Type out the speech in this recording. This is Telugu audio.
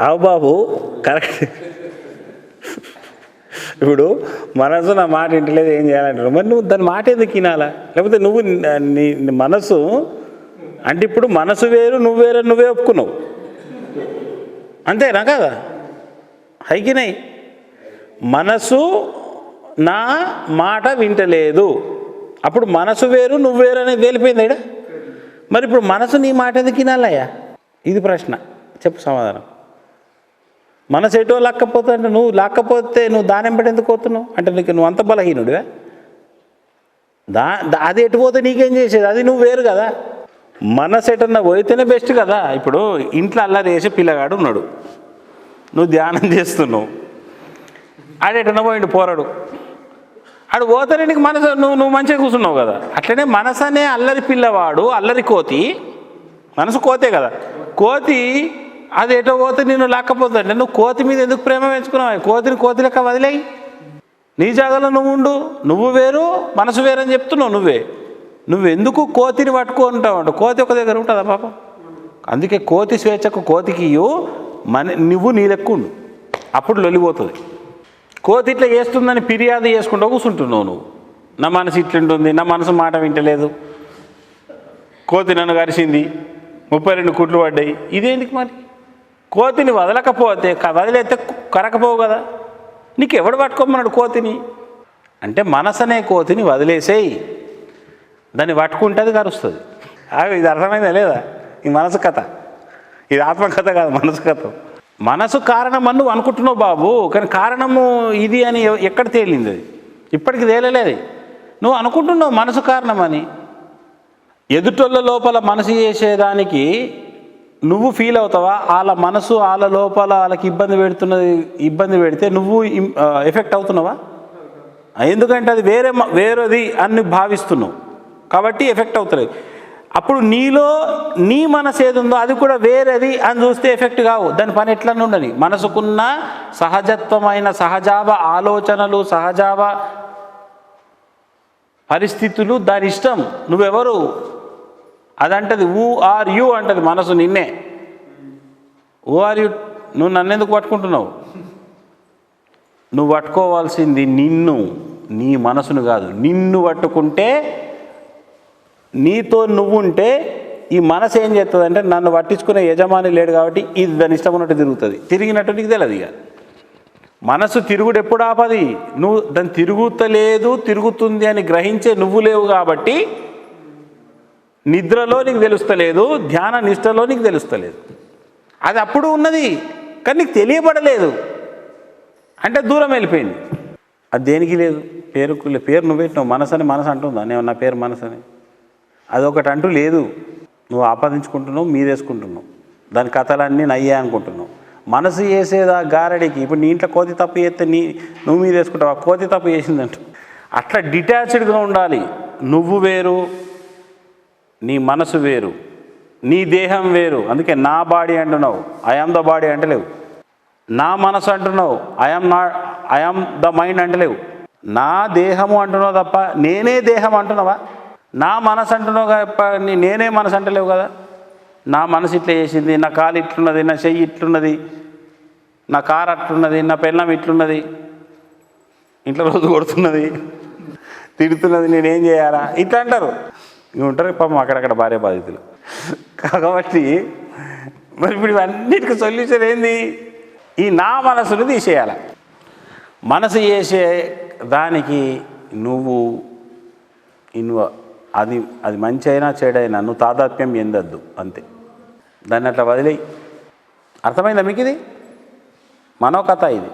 అవు బాబు కరెక్ట్. ఇప్పుడు మనసు నా మాట ఇంటలేదు ఏం చేయాలంటారు? మరి నువ్వు దాని మాట ఎందుకు తినాలా లేకపోతే నువ్వు నీ మనసు అంటే ఇప్పుడు మనసు వేరు నువ్వు వేరు నువ్వే ఒప్పుకున్నావు. అంతేనా కదా? హైకినాయి మనసు నా మాట వింటలేదు. అప్పుడు మనసు వేరు నువ్వు వేరు అనేది తేలిపోయింది ఈడ? మరి ఇప్పుడు మనసు నీ మాట ఎందుకు వినాలయ్యా? ఇది ప్రశ్న. చెప్పు సమాధానం. మనసు ఎటో లాక్కపోతే అంటే నువ్వు లాక్కపోతే నువ్వు దానం వెంబడి ఎందుకు పోతున్నావు? అంటే నీకు నువ్వు అంత బలహీనుడివే. దా దా- అది ఎటు పోతే నీకేం చేసేది? అది నువ్వు వేరు కదా. మనసు ఎటన్నా పోయితేనే బెస్ట్ కదా. ఇప్పుడు ఇంట్లో అల్లరి చేసే పిల్లగాడు ఉన్నాడు. నువ్వు ధ్యానం చేస్తున్నావు. ఆడెటన్నా పోయిండు పోరాడు. ఆడు పోతేనే నీకు మనసు నువ్వు నువ్వు మంచిగా కూర్చున్నావు కదా. అట్లనే మనసు అనే అల్లరి పిల్లవాడు అల్లరి కోతి మనసు కోతే కదా. కోతి అది ఎటో పోతే నేను లాక్కపోతుంటే నువ్వు కోతి మీద ఎందుకు ప్రేమ పెంచుకున్నావు? కోతిని కోతి లెక్క వదిలేయి. నీ జాగాలో నువ్వు ఉండు. నువ్వు వేరు మనసు వేరు అని చెప్తున్నావు నువ్వే. నువ్వు ఎందుకు కోతిని పట్టుకుంటావు అంట? కోతి ఒక దగ్గర ఉంటుందా పాపం? అందుకే కోతి స్వేచ్ఛకు కోతికి మన నువ్వు నీ లెక్క ఉండు. అప్పుడు లొలిపోతుంది కోతి ఇట్లా చేస్తుందని ఫిర్యాదు చేసుకుంటూ కూర్చుంటున్నావు నువ్వు. నా మనసు ఇట్లుంటుంది. నా మనసు మాట వింటలేదు. కోతి నన్ను కరిసింది. ముప్పై రెండు కుట్లు పడ్డాయి. ఇదేంటికి మరి? కోతిని వదలకపోతే వదిలేస్తే కరకపోవు కదా. నీకు ఎవడు పట్టుకోమన్నాడు కోతిని? అంటే మనసు అనే కోతిని వదిలేసేయి. దాన్ని పట్టుకుంటే కరుస్తుంది. ఇది అర్థమైందా లేదా? ఈ మనసు కథ. ఇది ఆత్మకథ కాదు మనసు కథ. మనసు కారణం అని నువ్వు అనుకుంటున్నావు బాబు కానీ కారణము ఇది అని ఎక్కడ తేలింది అది? ఇప్పటికి తేలలేదు. నువ్వు అనుకుంటున్నావు మనసు కారణమని ఎదుటోళ్ళ లోపల మనసు చేసేదానికి నువ్వు ఫీల్ అవుతావా? వాళ్ళ మనసు వాళ్ళ లోపల వాళ్ళకి ఇబ్బంది పెడుతున్నది ఇబ్బంది పెడితే నువ్వు ఎఫెక్ట్ అవుతున్నావా? ఎందుకంటే అది వేరే మ- వేరేది అని భావిస్తున్నావు. కాబట్టి ఎఫెక్ట్ అవుతుంది అప్పుడు నీలో నీ మనసు ఏది ఉందో అది కూడా వేరేది అని చూస్తే ఎఫెక్ట్ కావు. దాని పని ఎట్లా ఉండని. మనసుకున్న సహజత్వమైన సహజావ ఆలోచనలు సహజావ పరిస్థితులు దాని ఇష్టం. నువ్వెవరు? అదంటది ఊ ఆర్ యు అంటది మనసు నిన్నే. ఊ ఆర్ యు నువ్వు నన్ను ఎందుకు పట్టుకుంటున్నావు? నువ్వు పట్టుకోవాల్సింది నిన్ను నీ మనసును కాదు. నిన్ను పట్టుకుంటే నీతో నువ్వు ఉంటే ఈ మనసు ఏం చేస్తుంది అంటే నన్ను పట్టించుకునే యజమాని లేడు కాబట్టి ఇది దాని ఇష్టం ఉన్నట్టు తిరుగుతుంది. తిరిగినట్టు నీకు తెలియదు ఇక. మనసు తిరుగుడు ఎప్పుడు ఆపది? నువ్వు దాన్ని తిరుగుతలేదు తిరుగుతుంది అని గ్రహించే నువ్వు లేవు కాబట్టి నిద్రలో నీకు తెలుస్తలేదు ధ్యాన నిష్టలో నీకు తెలుస్తలేదు. అది అప్పుడు ఉన్నది కానీ నీకు తెలియబడలేదు. అంటే దూరం వెళ్ళిపోయింది. అది దేనికి లేదు? పేరు పేరు నువ్వు పెట్టినావు. మనసు అని మనసు అంటుందా? నేను నా పేరు మనసు అని. అదొకటి అంటూ లేదు. నువ్వు ఆపాదించుకుంటున్నావు మీదేసుకుంటున్నావు దాని కథలన్నీ నయ్యే అనుకుంటున్నావు. మనసు చేసేదా గారడికి? ఇప్పుడు నీ ఇంట్లో కోతి తప్పు చేస్తే నీ నువ్వు మీదేసుకుంటావు ఆ కోతి తప్పు చేసిందంట. అట్లా డిటాచ్డ్గా ఉండాలి. నువ్వు వేరు నీ మనసు వేరు నీ దేహం వేరు. అందుకే నా బాడీ అంటున్నావు ఐఆమ్ ద బాడీ అంటలేవు. నా మనసు అంటున్నావు ఐఎమ్ నా ఐఎమ్ ద మైండ్ అంటలేవు. నా దేహము అంటున్నావు తప్ప నేనే దేహం అంటున్నావా? నా మనసు అంటున్నావు తప్ప నీ నేనే మనసు అంటలేవు కదా? నా మనసు ఇట్లా చేసింది నా కాలు ఇట్లున్నది నా చెయ్యి ఇట్లున్నది నా కారు అట్లున్నది నా పెళ్ళం ఇట్లున్నది ఇంట్లో రోజు కొడుతున్నది తిడుతున్నది నేనేం చేయాలా? ఇట్లా అంటారు. ఇవి ఉంటారు పాపం అక్కడక్కడ భార్య బాధితులు. కాబట్టి మరి ఇప్పుడు ఇవన్నిటికి సొల్యూషన్ ఏంది? ఈ నా మనసును తీసేయాలి. మనసు చేసే దానికి నువ్వు ఇన్వ అది అది మంచి అయినా చెడైనా నువ్వు తాదాత్మ్యం ఎందద్దు అంతే. దాన్ని అట్లా వదిలేయి. అర్థమైందా మీకు ఇది మనో కథ ఇది.